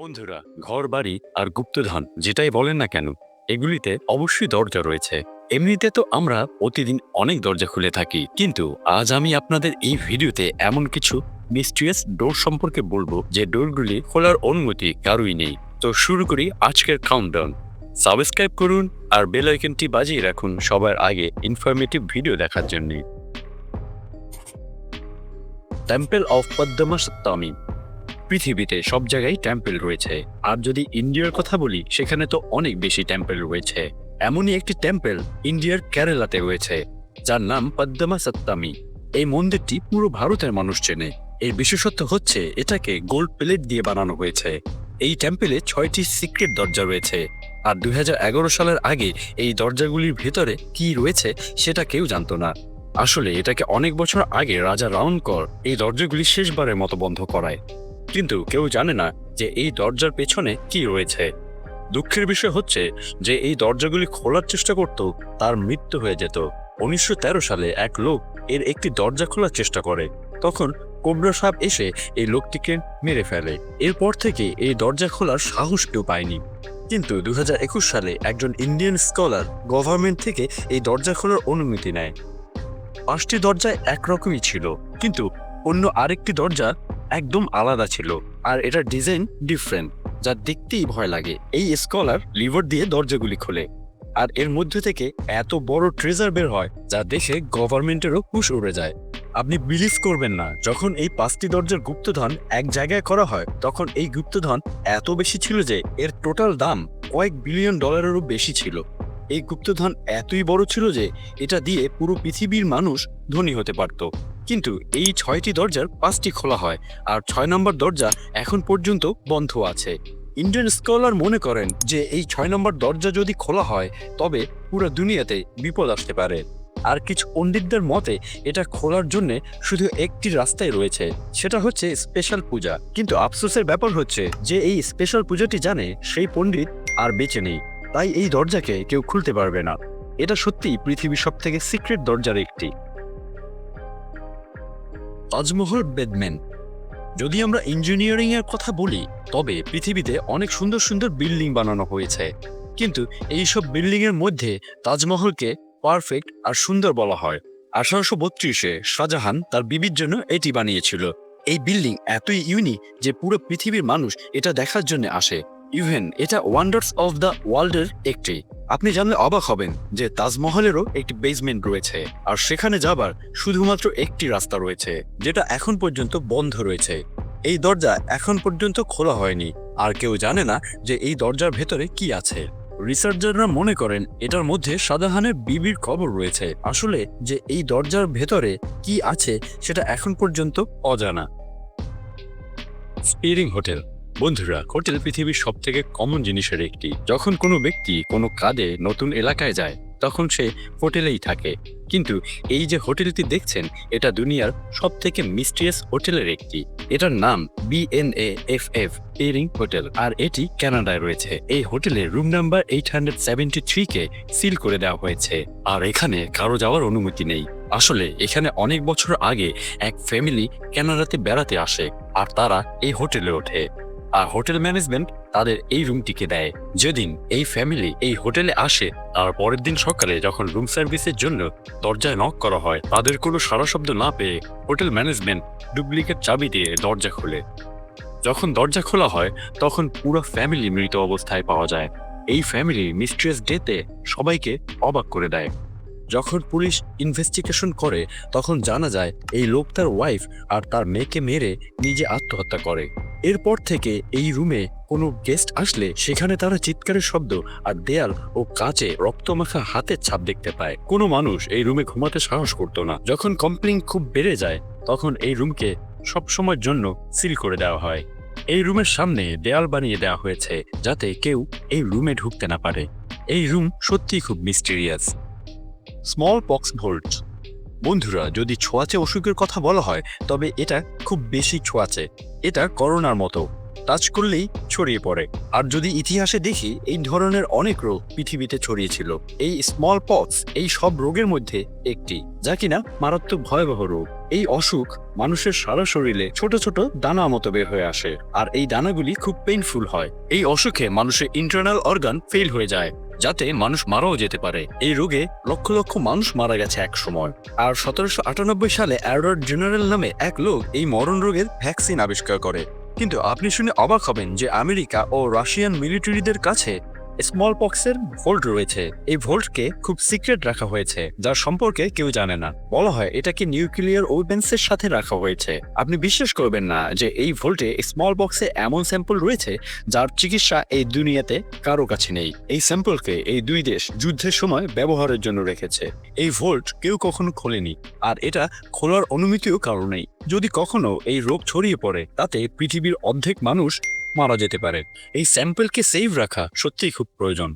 বন্ধুরা ঘর বাড়ি আর গুপ্তধন যেটাই বলেন না কেন, এগুলিতে অবশ্যই দরজা রয়েছে। এমনিতে তো আমরা প্রতিদিন অনেক দরজা খুলে থাকি, কিন্তু আজ আমি আপনাদের এই ভিডিওতে এমন কিছু মিস্ট্রিয়াস ডোর সম্পর্কে বলব, যে ডোরগুলি খোলার অনুমতি কারোই নেই। তো শুরু করি আজকের কাউন্টডাউন সাবস্ক্রাইব করুন আর বেল আইকনটি বাজিয়ে রাখুন সবার আগে ইনফরমেটিভ ভিডিও দেখার জন্য। টেম্পল অফ পদ্মা সপ্তমী পৃথিবীতে সব জায়গায় টেম্পল রয়েছে। আর যদি ইন্ডিয়ার কথা বলি, সেখানে তো অনেক বেশি টেম্পল রয়েছে। এমনই একটি টেম্পল ইন্ডিয়ার কেরালাতে রয়েছে, যার নাম পদ্মা সত্তামি এই মন্দিরটি পুরো ভারতের মানুষ চেনে। এর বিশেষত্ব হচ্ছে, এটাকে গোল্ড প্লেট দিয়ে বানানো হয়েছে। এই টেম্পেলে ছয়টি সিক্রেট দরজা রয়েছে। আর দুই হাজার এগারো সালের আগে এই দরজাগুলির ভেতরে কি রয়েছে, সেটা কেউ জানতো না। আসলে এটাকে অনেক বছর আগে রাজা রাউনকর এই দরজাগুলি শেষবারের মতো বন্ধ করায়। কিন্তু কেউ জানে না যে এই দরজার পেছনে কি রয়েছে। দুঃখের বিষয় হচ্ছে যে এই দরজাগুলি খোলার চেষ্টা করত, তার মৃত্যু হয়ে যেত। উনিশশো তেরো সালে এক লোক এর একটি দরজা খোলার চেষ্টা করে। তখন কোবরা সাপ এসে এই লোকটিকে মেরে ফেলে। এরপর থেকে এই দরজা খোলার সাহস কেউ পায়নি। কিন্তু দু হাজার একুশ সালে একজন ইন্ডিয়ান স্কলার গভর্নমেন্ট থেকে এই দরজা খোলার অনুমতি নেয়। পাঁচটি দরজায় একরকমই ছিল, কিন্তু অন্য আরেকটি দরজা একদম আলাদা ছিল। আর এটার ডিজাইন ডিফারেন্ট যা দেখতেই ভয় লাগে। এই স্কলার লিভার দিয়ে দরজাগুলি খোলে। আর এর মধ্যে থেকে এত বড় ট্রেজার বের হয়, যা দেখে গভর্নমেন্টেরও হুশ উড়ে যায়। আপনি বিলিভ করবেন না, যখন এই পাঁচটি দরজার গুপ্তধন এক জায়গায় করা হয়, তখন এই গুপ্তধন এত বেশি ছিল যে এর টোটাল দাম কয়েক বিলিয়ন ডলারেরও বেশি ছিল। এই গুপ্তধন এতই বড় ছিল যে এটা দিয়ে পুরো পৃথিবীর মানুষ ধনী হতে পারত। কিন্তু এই ছয়টি দরজার পাঁচটি খোলা হয় আর ছয় নম্বর দরজা এখন পর্যন্ত বন্ধ আছে। ইন্ডিয়ান স্কলার মনে করেন যে এই ছয় নম্বর দরজা যদি খোলা হয়, তবে পুরো দুনিয়াতে বিপদ আসতে পারে। আর কিছু পণ্ডিতদের মতে, এটা খোলার জন্য শুধু একটি রাস্তাই রয়েছে, সেটা হচ্ছে স্পেশাল পূজা। কিন্তু আফসোসের ব্যাপার হচ্ছে যে এই স্পেশাল পূজাটি জানে সেই পণ্ডিত আর বেঁচে নেই। তাই এই দরজাকে কেউ খুলতে পারবে না। এটা সত্যিই পৃথিবীর সব থেকে সিক্রেট দরজার একটি। তাজমহল বেদম্যান যদি আমরা ইঞ্জিনিয়ারিং এর কথা বলি, তবে পৃথিবীতে অনেক সুন্দর সুন্দর বিল্ডিং বানানো হয়েছে। কিন্তু এই সব বিল্ডিং এর মধ্যে তাজমহলকে পারফেক্ট আর সুন্দর বলা হয়। আঠারোশো বত্রিশে শাহজাহান তার বিবির জন্য এটি বানিয়েছিল। এই বিল্ডিং এতই ইউনিক যে পুরো পৃথিবীর মানুষ এটা দেখার জন্য আসে। ইভেন এটা ওয়ান্ডার্স অফ দ্য ওয়ার্ল্ডের একটি। আপনি জানলে অবাক হবেন যে তাজমহলেরও একটি বেসমেন্ট রয়েছে, আর সেখানে যাবার শুধুমাত্র একটি রাস্তা রয়েছে, যেটা এখন পর্যন্ত বন্ধ রয়েছে। এই দরজা এখন পর্যন্ত খোলা হয়নি, আর কেউ জানে না যে এই দরজার ভেতরে কি আছে। রিসার্চাররা মনে করেন এটার মধ্যে শাহজাহানের বিবির খবর রয়েছে। আসলে যে এই দরজার ভেতরে কি আছে, সেটা এখন পর্যন্ত অজানা। স্পিরিং হোটেল। বন্ধুরা, হোটেল পৃথিবীর সব থেকে কমন জিনিসের একটি। যখন কোনো ব্যক্তি কোনো কাজে নতুন এলাকায় যায়, তখন সে হোটেলেই থাকে। কিন্তু এই যে হোটেলটি দেখছেন, এটা দুনিয়ার সব থেকে মিস্টিয়াস হোটেলের একটি। এটার নাম বিএনএ এফ এফ পেরিং হোটেল আর এটি কানাডায় রয়েছে। এই হোটেলে room number eight hundred seventy three কে সিল করে দেওয়া হয়েছে। আর এখানে কারও যাওয়ার অনুমতি নেই। আসলে এখানে অনেক বছর আগে এক ফ্যামিলি কানাডাতে বেড়াতে আসে, আর তারা এই হোটেলে ওঠে। আর হোটেল ম্যানেজমেন্ট তাদের এই রুমটিকে দেয়। যেদিন এই ফ্যামিলি এই হোটেলে আসে, আর পরের দিন সকালে যখন রুম সার্ভিসের জন্য দরজায় নক করা হয়, তাদের কোনো সারা শব্দ না পেয়ে হোটেল ম্যানেজমেন্ট ডুপ্লিকেট চাবি দিয়ে দরজা খোলে। যখন দরজা খোলা হয়, তখন পুরো ফ্যামিলি মৃত অবস্থায় পাওয়া যায়। এই ফ্যামিলি মিস্ট্রেস ডেতে সবাইকে অবাক করে দেয়। যখন পুলিশ ইনভেস্টিগেশন করে, তখন জানা যায় এই লোক তার ওয়াইফ আর তার মেয়েকে মেরে নিজে আত্মহত্যা করে। এরপর থেকে এই রুমে কোনো গেস্ট আসলে সেখানে তারা চিৎকারের শব্দ আর দেয়াল ও কাচে রক্তমাখা হাতের ছাপ দেখতে পায়। কোনো মানুষ এই রুমে ঘুমাতে সাহস করতো না। যখন কমপ্লেন খুব বেড়ে যায়, তখন এই রুমকে সবসময়ের জন্য সিল করে দেওয়া হয়। এই রুমের সামনে দেয়াল বানিয়ে দেওয়া হয়েছে যাতে কেউ এই রুমে ঢুকতে না পারে। এই রুম সত্যিই খুব মিস্টেরিয়াস স্মল পক্স ভোল্ট বন্ধুরা, যদি ছোঁয়াচে অসুখের কথা বলা হয়, তবে এটা খুব বেশি ছোঁয়াচে। এটা করোনার মতো। টাচ করলেই ছড়িয়ে পড়ে। আর যদি ইতিহাসে দেখি, এই ধরনের অনেক রোগ পৃথিবীতে ছড়িয়েছিল। এই স্মল পক্স এই সব রোগের মধ্যে একটি, যা কিনা মারাত্মক ভয়াবহ রোগ। এই অসুখ মানুষের সারা শরীরে ছোট ছোট দানা মতো বের হয়ে আসে। আর এই দানাগুলি খুব পেইনফুল হয়। এই অসুখে মানুষের ইন্টারনাল অর্গান ফেল হয়ে যায়। যাতে মানুষ মারাও যেতে পারে। এই রোগে লক্ষ লক্ষ মানুষ মারা গেছে এক সময়। আর সতেরোশো আটানব্বই সালে অ্যাডওয়ার্ড জেনারেল নামে এক লোক এই মরণ রোগের ভ্যাকসিন আবিষ্কার করে। কিন্তু আপনি শুনে অবাক হবেন যে আমেরিকা ও রাশিয়ান মিলিটারিদের কাছে স্মল পক্সের ভোল্ট রয়েছে। এই ভোল্টকে খুব সিক্রেট রাখা হয়েছে, যার সম্পর্কে কেউ জানে না। বলা হয় এটাকে নিউক্লিয়ার ওয়েপেন্সের সাথে রাখা হয়েছে? আপনি বিশ্বাস করবেন না যে এই ভোল্টে স্মল বক্সে এমন স্যাম্পল রয়েছে, যার চিকিৎসা এই দুনিয়াতে কারও কাছে নেই। এই স্যাম্পলকে এই দুই দেশ যুদ্ধের সময় ব্যবহারের জন্য রেখেছে। এই ভোল্ট কেউ কখনো খোলেনি, আর এটা খোলার অনুমতিও কারও নেই। যদি কখনো এই রোগ ছড়িয়ে পড়ে, তাতে পৃথিবীর অর্ধেক মানুষ মারা যেতে পারে। এই স্যাম্পলকে সেভ রাখা সত্যিই খুব প্রয়োজন।